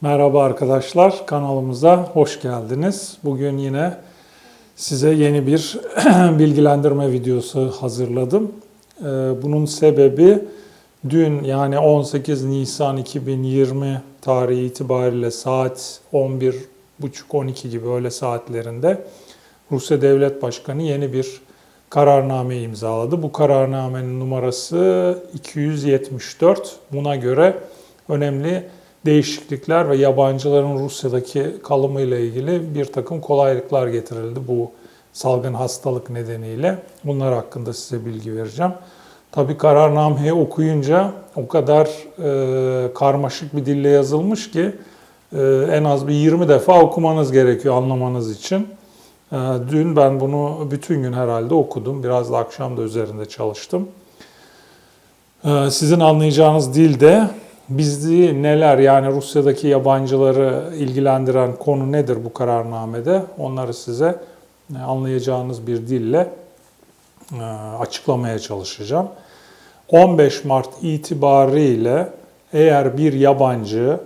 Merhaba arkadaşlar, kanalımıza hoş geldiniz. Bugün yine size yeni bir bilgilendirme videosu hazırladım. Ee, Bunun sebebi dün yani 18 Nisan 2020 tarihi itibariyle saat 11.30-12 gibi öğle saatlerinde Rusya Devlet Başkanı yeni bir kararname imzaladı. Bu kararnamenin numarası 274. Buna göre önemli değişiklikler ve yabancıların Rusya'daki kalımıyla ilgili bir takım kolaylıklar getirildi bu salgın hastalık nedeniyle. Bunlar hakkında size bilgi vereceğim. Tabii kararnameyi okuyunca o kadar e, karmaşık bir dille yazılmış ki e, en az bir 20 defa okumanız gerekiyor anlamanız için. E, dün ben bunu bütün gün herhalde okudum. Biraz da akşam da üzerinde çalıştım. E, sizin anlayacağınız dilde Bizi neler yani Rusya'daki yabancıları ilgilendiren konu nedir bu kararnamede? Onları size e, anlayacağınız bir dille e, açıklamaya çalışacağım. 15 Mart itibariyle eğer bir yabancı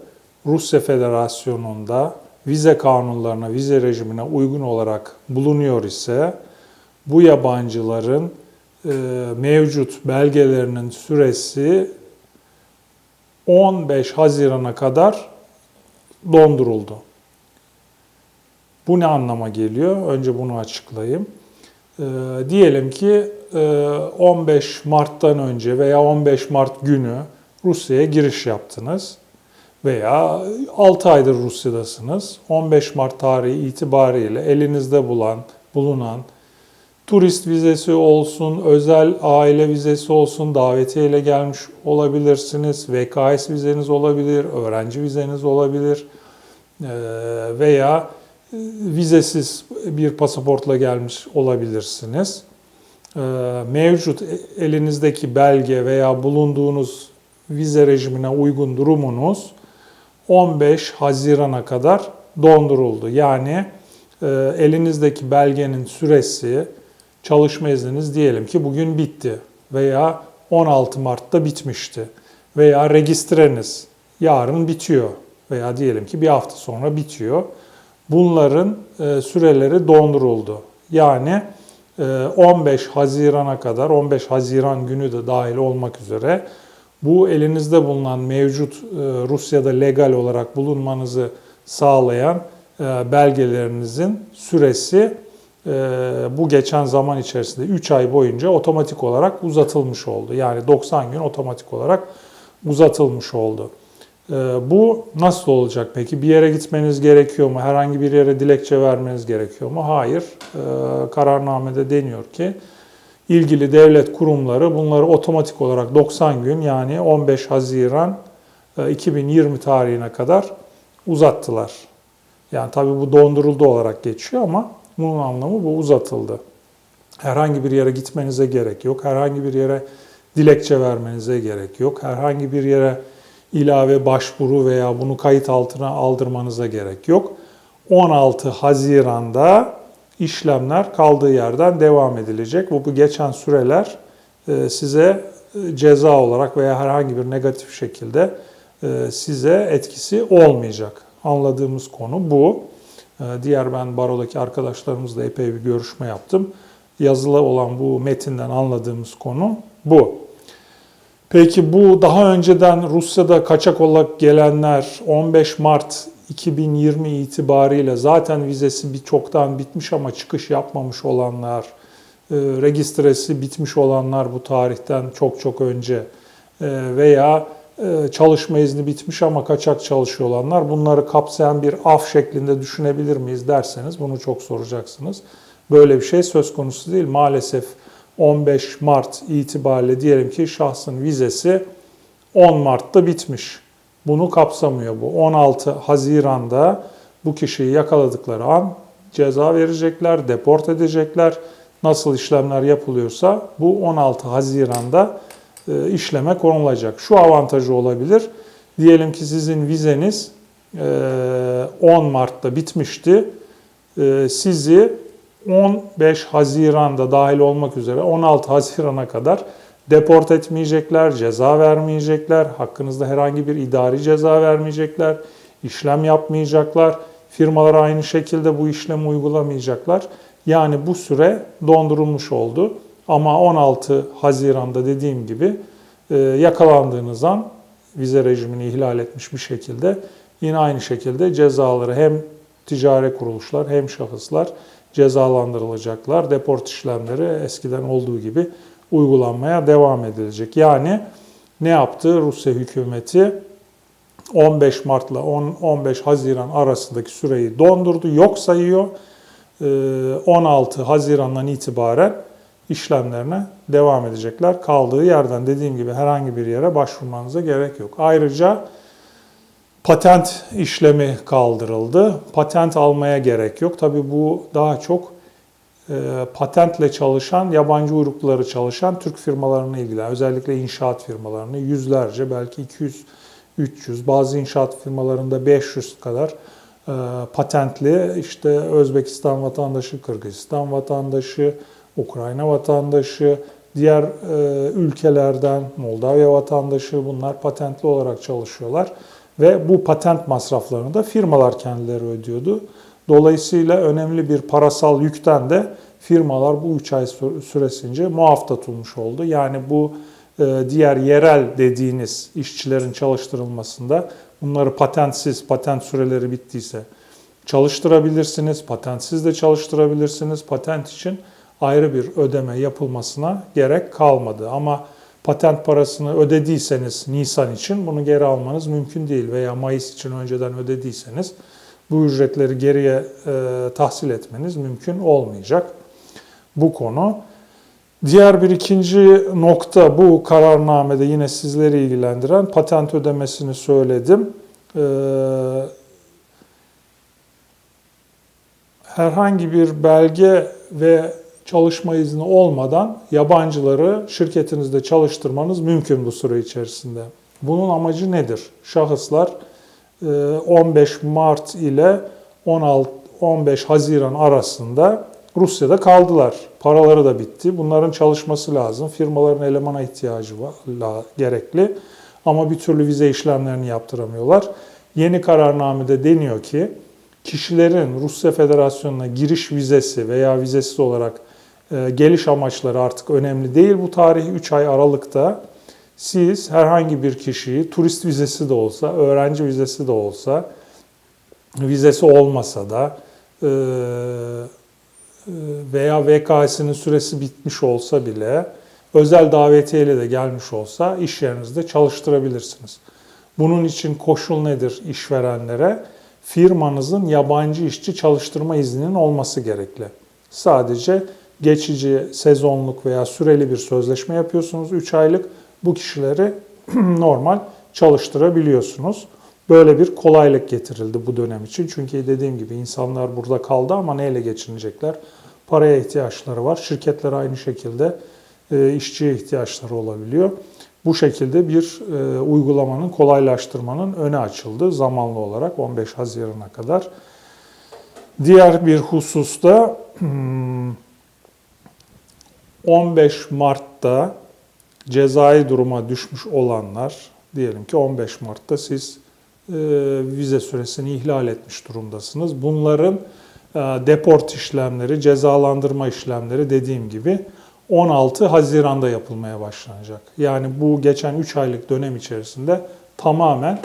Rusya Federasyonu'nda vize kanunlarına, vize rejimine uygun olarak bulunuyor ise bu yabancıların e, mevcut belgelerinin süresi 15 Haziran'a kadar donduruldu. Bu ne anlama geliyor? Önce bunu açıklayayım. Ee, diyelim ki e, 15 Mart'tan önce veya 15 Mart günü Rusya'ya giriş yaptınız veya 6 aydır Rusya'dasınız. 15 Mart tarihi itibariyle elinizde bulan, bulunan turist vizesi olsun, özel aile vizesi olsun, davetiyeyle gelmiş olabilirsiniz, VKS vizeniz olabilir, öğrenci vizeniz olabilir veya e, vizesiz bir pasaportla gelmiş olabilirsiniz. Mevcut elinizdeki belge veya bulunduğunuz vize rejimine uygun durumunuz 15 Haziran'a kadar donduruldu. Yani e, elinizdeki belgenin süresi çalışma izniniz diyelim ki bugün bitti veya 16 Mart'ta bitmişti veya registreniz yarın bitiyor veya diyelim ki bir hafta sonra bitiyor. Bunların e, süreleri donduruldu. Yani e, 15 Haziran'a kadar 15 Haziran günü de dahil olmak üzere bu elinizde bulunan mevcut e, Rusya'da legal olarak bulunmanızı sağlayan e, belgelerinizin süresi e, bu geçen zaman içerisinde 3 ay boyunca otomatik olarak uzatılmış oldu. Yani 90 gün otomatik olarak uzatılmış oldu. E, bu nasıl olacak peki? Bir yere gitmeniz gerekiyor mu? Herhangi bir yere dilekçe vermeniz gerekiyor mu? Hayır. E, kararnamede deniyor ki ilgili devlet kurumları bunları otomatik olarak 90 gün yani 15 Haziran 2020 tarihine kadar uzattılar. Yani tabii bu donduruldu olarak geçiyor ama bunun anlamı bu uzatıldı. Herhangi bir yere gitmenize gerek yok. Herhangi bir yere dilekçe vermenize gerek yok. Herhangi bir yere ilave başvuru veya bunu kayıt altına aldırmanıza gerek yok. 16 Haziran'da işlemler kaldığı yerden devam edilecek. Bu, bu geçen süreler e, size e, ceza olarak veya herhangi bir negatif şekilde e, size etkisi olmayacak. Anladığımız konu bu. Diğer ben barodaki arkadaşlarımızla epey bir görüşme yaptım. Yazılı olan bu metinden anladığımız konu bu. Peki bu daha önceden Rusya'da kaçak olarak gelenler 15 Mart 2020 itibariyle zaten vizesi bir çoktan bitmiş ama çıkış yapmamış olanlar, registresi bitmiş olanlar bu tarihten çok çok önce veya ee, çalışma izni bitmiş ama kaçak çalışıyor olanlar bunları kapsayan bir af şeklinde düşünebilir miyiz derseniz bunu çok soracaksınız. Böyle bir şey söz konusu değil. Maalesef 15 Mart itibariyle diyelim ki şahsın vizesi 10 Mart'ta bitmiş. Bunu kapsamıyor bu. 16 Haziran'da bu kişiyi yakaladıkları an ceza verecekler, deport edecekler. Nasıl işlemler yapılıyorsa bu 16 Haziran'da işleme konulacak. Şu avantajı olabilir. Diyelim ki sizin vizeniz 10 e, Mart'ta bitmişti. E, sizi 15 Haziran'da dahil olmak üzere 16 Haziran'a kadar deport etmeyecekler, ceza vermeyecekler, hakkınızda herhangi bir idari ceza vermeyecekler, işlem yapmayacaklar. Firmalar aynı şekilde bu işlemi uygulamayacaklar. Yani bu süre dondurulmuş oldu. Ama 16 Haziran'da dediğim gibi e, yakalandığınız an vize rejimini ihlal etmiş bir şekilde yine aynı şekilde cezaları hem ticari kuruluşlar hem şahıslar cezalandırılacaklar. Deport işlemleri eskiden olduğu gibi uygulanmaya devam edilecek. Yani ne yaptı Rusya hükümeti? 15 Mart'la 10 15 Haziran arasındaki süreyi dondurdu, yok sayıyor. Ee, 16 Haziran'dan itibaren işlemlerine devam edecekler. Kaldığı yerden dediğim gibi herhangi bir yere başvurmanıza gerek yok. Ayrıca patent işlemi kaldırıldı. Patent almaya gerek yok. Tabii bu daha çok e, patentle çalışan, yabancı uyrukları çalışan Türk firmalarına ilgili. Özellikle inşaat firmalarını yüzlerce belki 200 300 bazı inşaat firmalarında 500 kadar e, patentli işte Özbekistan vatandaşı, Kırgızistan vatandaşı, Ukrayna vatandaşı, diğer e, ülkelerden Moldavya vatandaşı bunlar patentli olarak çalışıyorlar ve bu patent masraflarını da firmalar kendileri ödüyordu. Dolayısıyla önemli bir parasal yükten de firmalar bu 3 ay süresince muaf tutulmuş oldu. Yani bu e, diğer yerel dediğiniz işçilerin çalıştırılmasında bunları patentsiz, patent süreleri bittiyse çalıştırabilirsiniz. Patentsiz de çalıştırabilirsiniz. Patent için ayrı bir ödeme yapılmasına gerek kalmadı. Ama patent parasını ödediyseniz Nisan için bunu geri almanız mümkün değil veya Mayıs için önceden ödediyseniz bu ücretleri geriye e, tahsil etmeniz mümkün olmayacak. Bu konu. Diğer bir ikinci nokta bu kararnamede yine sizleri ilgilendiren patent ödemesini söyledim. Ee, herhangi bir belge ve çalışma izni olmadan yabancıları şirketinizde çalıştırmanız mümkün bu süre içerisinde. Bunun amacı nedir? Şahıslar 15 e, Mart ile 16 15 Haziran arasında Rusya'da kaldılar. Paraları da bitti. Bunların çalışması lazım. Firmaların elemana ihtiyacı var, gerekli. Ama bir türlü vize işlemlerini yaptıramıyorlar. Yeni kararnamede deniyor ki kişilerin Rusya Federasyonu'na giriş vizesi veya vizesiz olarak geliş amaçları artık önemli değil. Bu tarih 3 ay aralıkta siz herhangi bir kişiyi turist vizesi de olsa, öğrenci vizesi de olsa, vizesi olmasa da e, veya VKS'nin süresi bitmiş olsa bile özel davetiyeyle de gelmiş olsa iş yerinizde çalıştırabilirsiniz. Bunun için koşul nedir işverenlere? Firmanızın yabancı işçi çalıştırma izninin olması gerekli. Sadece geçici, sezonluk veya süreli bir sözleşme yapıyorsunuz 3 aylık. Bu kişileri normal çalıştırabiliyorsunuz. Böyle bir kolaylık getirildi bu dönem için. Çünkü dediğim gibi insanlar burada kaldı ama neyle geçinecekler? Paraya ihtiyaçları var. Şirketler aynı şekilde e, işçiye ihtiyaçları olabiliyor. Bu şekilde bir e, uygulamanın, kolaylaştırmanın öne açıldı zamanlı olarak 15 Haziran'a kadar. Diğer bir hususta 15 hmm, Mart'ta cezai duruma düşmüş olanlar, diyelim ki 15 Mart'ta siz e, vize süresini ihlal etmiş durumdasınız. Bunların e, deport işlemleri, cezalandırma işlemleri dediğim gibi 16 Haziran'da yapılmaya başlanacak. Yani bu geçen 3 aylık dönem içerisinde tamamen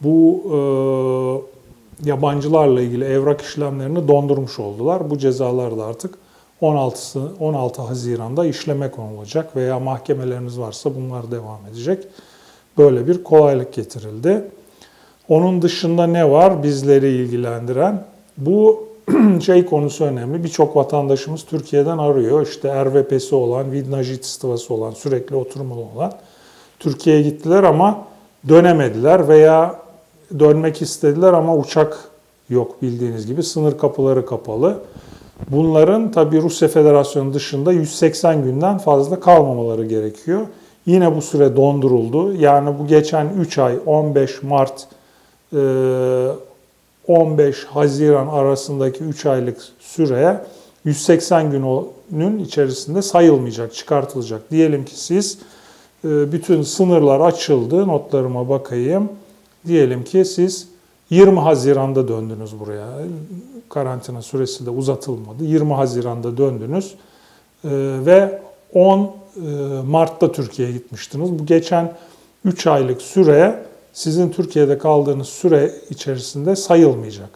bu e, yabancılarla ilgili evrak işlemlerini dondurmuş oldular. Bu cezalar da artık 16 16 Haziran'da işleme konulacak veya mahkemeleriniz varsa bunlar devam edecek. Böyle bir kolaylık getirildi. Onun dışında ne var bizleri ilgilendiren? Bu şey konusu önemli. Birçok vatandaşımız Türkiye'den arıyor. İşte RVP'si olan, Vidnajitstvası olan, sürekli oturmalı olan. Türkiye'ye gittiler ama dönemediler veya dönmek istediler ama uçak yok bildiğiniz gibi. Sınır kapıları kapalı. Bunların tabii Rusya Federasyonu dışında 180 günden fazla kalmamaları gerekiyor. Yine bu süre donduruldu. Yani bu geçen 3 ay 15 Mart 15 ee, Haziran arasındaki 3 aylık süreye 180 günün içerisinde sayılmayacak, çıkartılacak. Diyelim ki siz e, bütün sınırlar açıldı, notlarıma bakayım. Diyelim ki siz 20 Haziran'da döndünüz buraya. Karantina süresi de uzatılmadı. 20 Haziran'da döndünüz Ee, ve 10 e, Mart'ta Türkiye'ye gitmiştiniz. Bu geçen 3 aylık süre sizin Türkiye'de kaldığınız süre içerisinde sayılmayacak.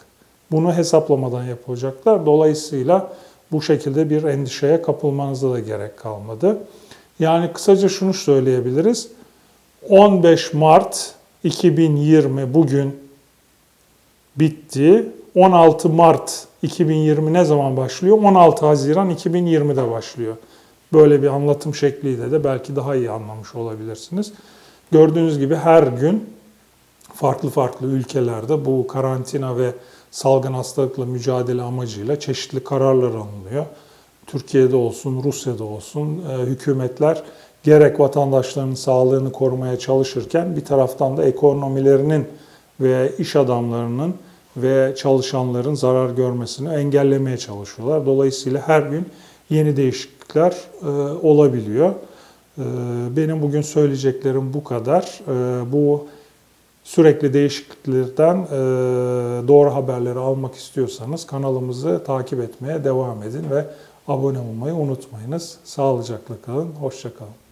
Bunu hesaplamadan yapılacaklar. Dolayısıyla bu şekilde bir endişeye kapılmanıza da gerek kalmadı. Yani kısaca şunu söyleyebiliriz. 15 Mart 2020 bugün bitti. 16 Mart 2020 ne zaman başlıyor? 16 Haziran 2020'de başlıyor. Böyle bir anlatım şekliyle de belki daha iyi anlamış olabilirsiniz. Gördüğünüz gibi her gün farklı farklı ülkelerde bu karantina ve salgın hastalıkla mücadele amacıyla çeşitli kararlar alınıyor. Türkiye'de olsun, Rusya'da olsun e, hükümetler gerek vatandaşlarının sağlığını korumaya çalışırken bir taraftan da ekonomilerinin ve iş adamlarının ve çalışanların zarar görmesini engellemeye çalışıyorlar. Dolayısıyla her gün yeni değişiklikler e, olabiliyor. E, benim bugün söyleyeceklerim bu kadar. E, bu sürekli değişikliklerden doğru haberleri almak istiyorsanız kanalımızı takip etmeye devam edin ve abone olmayı unutmayınız. Sağlıcakla kalın, hoşça kalın.